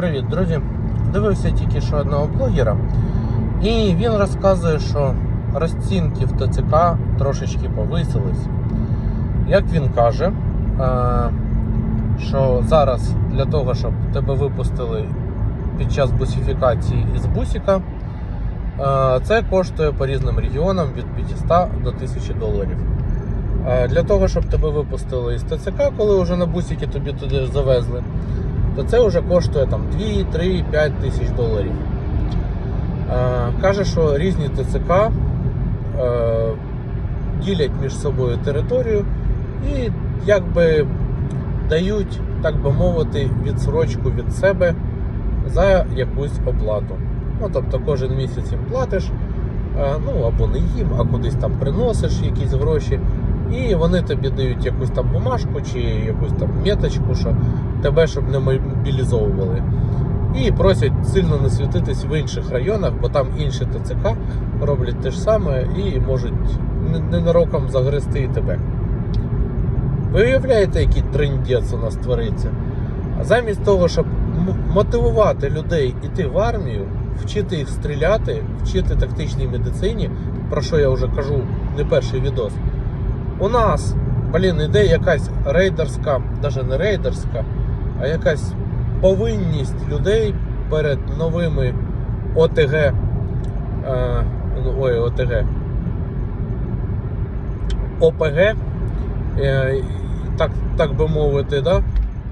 Привіт, друзі! Дивився тільки що одного блогера, і він розказує, що розцінки в ТЦК трошечки повисились. Як він каже, е, що зараз для того, щоб тебе випустили під час бусифікації із бусика, е, це коштує по різним регіонам від 500 до 1000 доларів. Е, Для того, щоб тебе випустили із ТЦК, коли вже на бусики тобі туди завезли, то це вже коштує там 2, 3, 5 тисяч доларів. Е, Каже, що різні ТЦК е, ділять між собою територію і якби дають, так би мовити, відсрочку від себе за якусь оплату. Ну, тобто кожен місяць їм платиш, е, ну або не їм, а кудись там приносиш якісь гроші. І вони тобі дають якусь там бумажку чи якусь там меточку, що тебе щоб не мобілізовували. І просять сильно не світитись в інших районах, бо там інші ТЦК роблять те ж саме і можуть ненароком загрести і тебе. Ви уявляєте, який трендець у нас твориться? А замість того, щоб мотивувати людей іти в армію, вчити їх стріляти, вчити тактичній медицині, про що я вже кажу не перший відос. У нас, блін, іде якась рейдерська, навіть не рейдерська, а якась повинність людей перед новими ОТГ. Е, ой, ОТГ. ОПГ, е, так, так би мовити, да?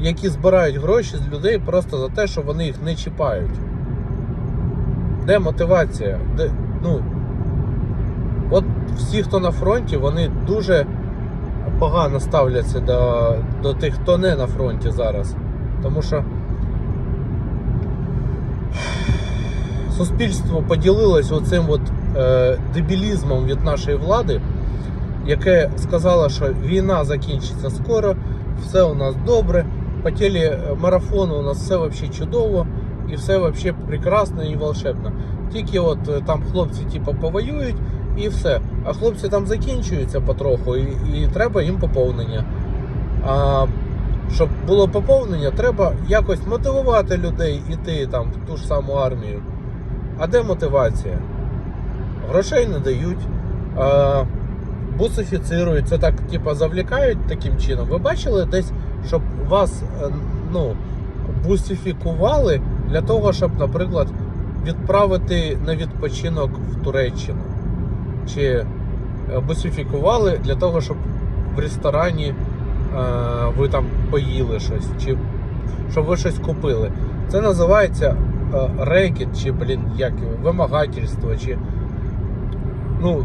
які збирають гроші з людей просто за те, що вони їх не чіпають. Де мотивація? Де, ну, от всі, хто на фронті, вони дуже погано ставляться до, до тих, хто не на фронті зараз. Тому що суспільство поділилось оцим от, е, дебілізмом від нашої влади, яке сказало, що війна закінчиться скоро, все у нас добре, по телі марафону у нас все взагалі чудово і все взагалі прекрасно і волшебно. Тільки от е, там хлопці типу, повоюють і все. А хлопці там закінчуються потроху, і, і треба їм поповнення. А щоб було поповнення, треба якось мотивувати людей іти там в ту ж саму армію. А де мотивація? Грошей не дають, а, бусифіцирують, це так, типа, завлікають таким чином. Ви бачили десь, щоб вас е, ну, бусифікували для того, щоб, наприклад, відправити на відпочинок в Туреччину? Чи е, бусифікували для того, щоб в ресторані е, ви там поїли щось, чи щоб ви щось купили. Це називається е, рекет, чи, блін, як вимагательство, чи. Ну,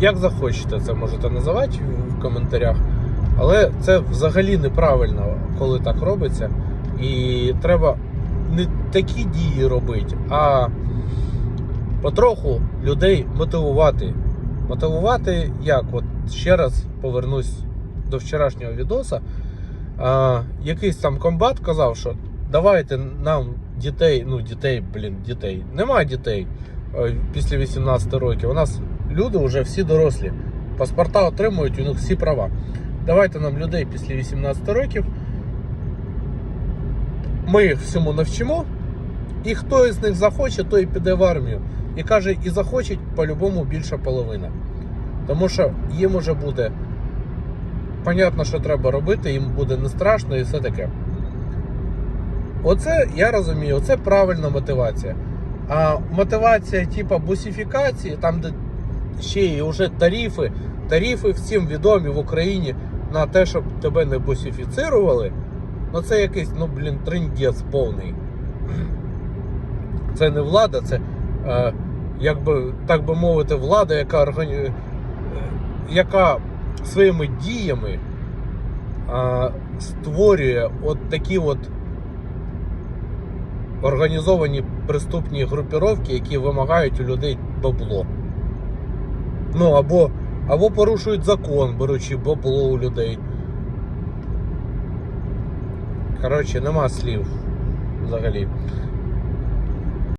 як захочете, це можете називати в- в коментарях. Але це взагалі неправильно, коли так робиться. І треба не такі дії робити, а потроху людей мотивувати. Мотивувати як? От ще раз повернусь до вчорашнього відоса. А, якийсь там комбат казав, що давайте нам дітей, ну дітей, блін, дітей. Немає дітей е, після 18 років. У нас люди вже всі дорослі. Паспорта отримують, у них всі права. Давайте нам людей після 18 років. Ми їх всьому навчимо. І хто із них захоче, той піде в армію. І каже, і захоче по-любому більша половина. Тому що їм уже буде понятно, що треба робити, їм буде не страшно і все таке. Оце я розумію, це правильна мотивація. А мотивація, типу, бусифікації, там, де ще є вже тарифи, тарифи всім відомі в Україні на те, щоб тебе не бусифіцирували, ну це якийсь, ну, блін, трендець повний. Це не влада, це, е, як би, так би мовити, влада, яка органі... е, яка своїми діями а, створює от такі от організовані преступні групіровки, які вимагають у людей бабло. Ну або, або порушують закон, беручи бабло у людей. Коротше, нема слів взагалі.